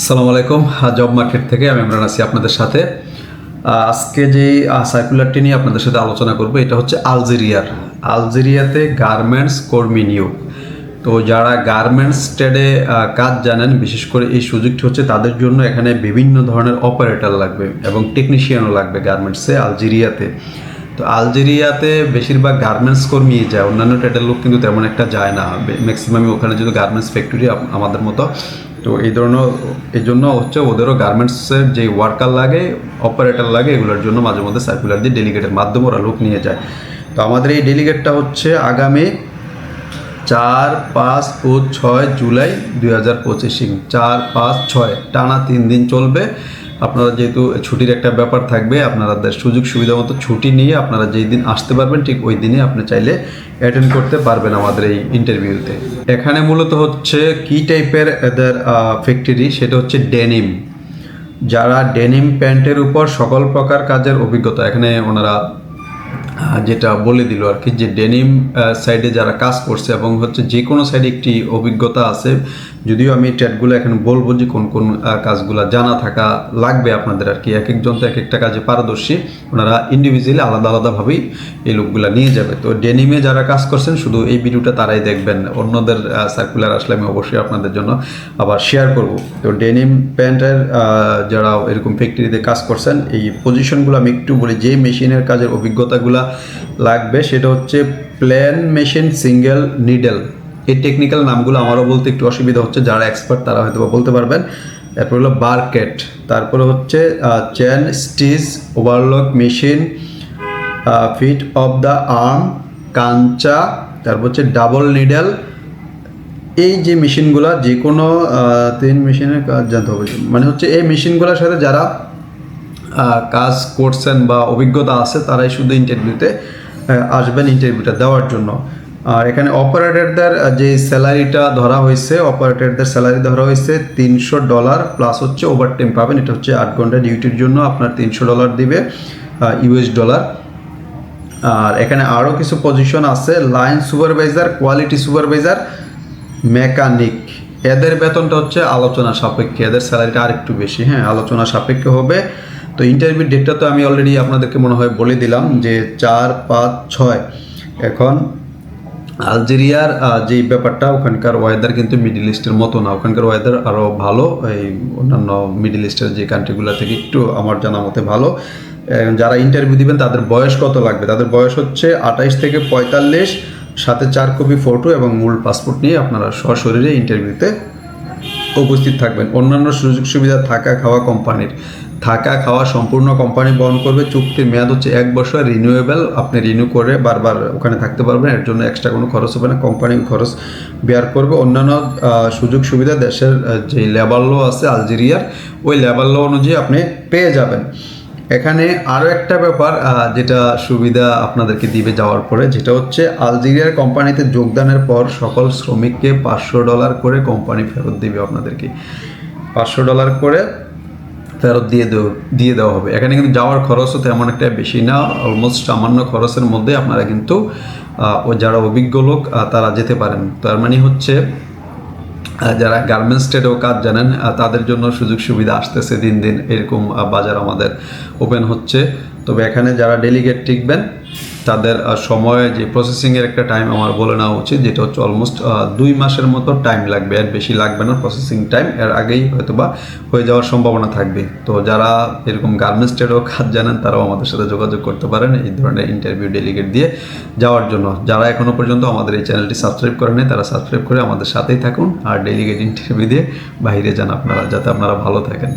আসসালামু আলাইকুম job market থেকে আমি ইমরান আছি আপনাদের সাথে। আজকে যে সার্কুলারটি নিয়ে আপনাদের সাথে আলোচনা করব, এটা হচ্ছে আলজেরিয়ার। আলজেরিয়াতে গার্মেন্টস কর্মী নিয়োগ। তো যারা গার্মেন্টস ট্রেডে কাজ জানেন, বিশেষ করে এই সুযোগটি হচ্ছে তাদের জন্য এখানে বিভিন্ন ধরনের অপারেটর লাগবে এবং টেকনিশিয়ানও লাগবে গার্মেন্টসে আলজেরিয়াতে। তো আলজেরিয়াতে বেশিরভাগ গার্মেন্টস কর্মী যায়, অন্যান্য ট্রেডের লোক কিন্তু তেমন একটা যায় না। ম্যাক্সিমামই ওখানে যদি গার্মেন্টস ফ্যাক্টরি আমাদের মতো। তো এই ধরনের, এই জন্য হচ্ছে ওদেরও গার্মেন্টসের যে ওয়ার্কার লাগে অপারেটর লাগে, এগুলোর জন্য মাঝে মধ্যে সার্কুলার দিয়ে ডেলিগেটের মাধ্যমে ওরা লোক নিয়ে যায়। তো আমাদের এই ডেলিগেটটা হচ্ছে আগামী চার, পাঁচ ও ছয় জুলাই দুই হাজার পঁচিশে, চার, পাঁচ, ছয়, টানা তিন দিন চলবে। আপনারা যেহেতু ছুটির একটা ব্যাপার থাকবে আপনাদের সুযোগ সুবিধা মতো ছুটি নিয়ে আপনারা যেই দিন আসতে পারবেন, ঠিক ওই দিনে আপনি চাইলে অ্যাটেন্ড করতে পারবেন আমাদের এই ইন্টারভিউতে এখানে মূলত হচ্ছে কি টাইপের এদের ফ্যাক্টরি সেটা হচ্ছে ডেনিম যারা ডেনিম প্যান্টের উপর সকল প্রকার কাজের অভিজ্ঞতা, এখানে ওনারা যেটা বলে দিল আর কি, যে ডেনিম সাইডে যারা কাজ করছে এবং হচ্ছে যে কোনো সাইডে একটি অভিজ্ঞতা আছে যদিও আমি ট্যাটগুলো এখন বলব যে কোন কোন কাজগুলো জানা থাকা লাগবে আপনাদের আর কি। এক একজন তো এক একটা কাজে পারদর্শী। ওনারা ইন্ডিভিজুয়ালি আলাদা আলাদাভাবেই এই লোকগুলা নিয়ে যাবে। তো ডেনিমে যারা কাজ করছেন, শুধু এই ভিডিওটা তারাই দেখবেন। অন্যদের সার্কুলার আসলে আমি অবশ্যই আপনাদের জন্য আবার শেয়ার করব। তো ডেনিম প্যান্টের যারা এরকম ফ্যাক্টরিতে কাজ করছেন, এই পজিশনগুলো আমি একটু বলি। যে মেশিনের কাজের অভিজ্ঞতাগুলা লাগবে, সেটা হচ্ছে প্ল্যান মেশিন সিঙ্গেল নিডেল এই টেকনিক্যাল নামগুলো আমারও বলতে একটু অসুবিধা হচ্ছে, যারা এক্সপার্ট তারা হয়তো বলতে পারবেন। এরপর হলো বারকেট তারপরে হচ্ছে chain stitch overlock machine feed of the arm Kancha তারপর হচ্ছে ডাবল নিডেল এই যে মেশিনগুলো যে কোনো তিন মেশিনের কাজ জানতে হবে। মানে হচ্ছে এই মেশিনগুলোর সাথে যারা কাজ করছেন বা অভিজ্ঞতা আছে, তারাই শুধু ইন্টারভিউতে আসবেন ইন্টারভিউটা দেওয়ার জন্য। আর এখানে অপারেটরদের যে স্যালারিটা ধরা হয়েছে, অপারেটরদের স্যালারি ধরা হয়েছে তিনশো ডলার প্লাস হচ্ছে ওভার টাইম পাবেন। এটা হচ্ছে আট ঘণ্টা ডিউটির জন্য আপনার তিনশো ডলার দিবে ইউএস ডলার আর এখানে আরও কিছু পজিশন আছে line supervisor quality supervisor mechanic এদের বেতনটা হচ্ছে আলোচনা সাপেক্ষে, এদের স্যালারিটা আরেকটু বেশি হ্যাঁ আলোচনা সাপেক্ষে হবে। তো ইন্টারভিউ ডেটটা তো আমি অলরেডি আপনাদেরকে মনে হয় বলে দিলাম যে চার পাঁচ ছয়। এখন আলজেরিয়ার যে ব্যাপারটা, ওখানকার ওয়েদার কিন্তু মিডিল ইস্টের মতো না। ওখানকার ওয়েদার আরও ভালো, এই অন্যান্য মিডিল ইস্টের যে কান্ট্রিগুলো থেকে একটু আমার জানা মতে ভালো। যারা ইন্টারভিউ দিবেন, তাদের বয়স কত লাগবে? তাদের বয়স হচ্ছে আঠাইশ থেকে পঁয়তাল্লিশ, সাথে চার কপি ফটো এবং মূল পাসপোর্ট নিয়ে আপনারা সশরীরে ইন্টারভিউতে উপস্থিত থাকবেন। অন্যান্য সুযোগ সুবিধা থাকা খাওয়া কোম্পানির থাকা খাওয়া সম্পূর্ণ কোম্পানি বহন করবে। চুক্তির মেয়াদ হচ্ছে এক বছর রিনিউয়েবল আপনি রিনিউ করে বারবার ওখানে থাকতে পারবেন, এর জন্য এক্সট্রা কোনো খরচ হবে না কোম্পানি খরচ বেয়ার করবে। অন্যান্য সুযোগ সুবিধা দেশের যে লেবার ল আছে আলজেরিয়ার, ওই লেবার ল অনুযায়ী আপনি পেয়ে যাবেন। এখানে আরও একটা ব্যাপার যেটা সুবিধা আপনাদেরকে দিবে যাওয়ার পরে, যেটা হচ্ছে আলজেরিয়ার কোম্পানিতে যোগদানের পর সকল শ্রমিককে পাঁচশো ডলার করে কোম্পানি ফেরত দিবে আপনাদেরকে। পাঁচশো ডলার করে ফেরত দিয়ে দিয়ে দেওয়া হবে। এখানে কিন্তু যাওয়ার খরচও তেমন একটা বেশি না অলমোস্ট সামান্য খরচের মধ্যে আপনারা কিন্তু ও যারা অভিজ্ঞ লোক তারা যেতে পারেন। তার মানে হচ্ছে যারা গার্মেন্টস ট্রেডেও কাজ জানেন তাদের জন্য সুযোগ সুবিধা আসতেছে দিন দিন, এরকম বাজার আমাদের ওপেন হচ্ছে। তবে এখানে যারা ডেলিগেট টিকবেন তাদের সময়ে যে প্রসেসিংয়ের একটা টাইম আমার বলে নেওয়া উচিত, যেটা হচ্ছে অলমোস্ট দুই মাসের মতো টাইম লাগবে। আর বেশি লাগবে না প্রসেসিং টাইম এর আগেই হয়তো বা হয়ে যাওয়ার সম্ভাবনা থাকবে। তো যারা এরকম গার্মেন্টস ট্রেডেও কাজ জানেন, তারাও আমাদের সাথে যোগাযোগ করতে পারেন এই ধরনের ইন্টারভিউ ডেলিগেট দিয়ে যাওয়ার জন্য। যারা এখনও পর্যন্ত আমাদের এই চ্যানেলটি সাবস্ক্রাইব করেনি তারা সাবস্ক্রাইব করে আমাদের সাথেই থাকুন আর ডেলিগেট ইন্টারভিউ দিয়ে বাইরে যান আপনারা, যাতে আপনারা ভালো থাকেন।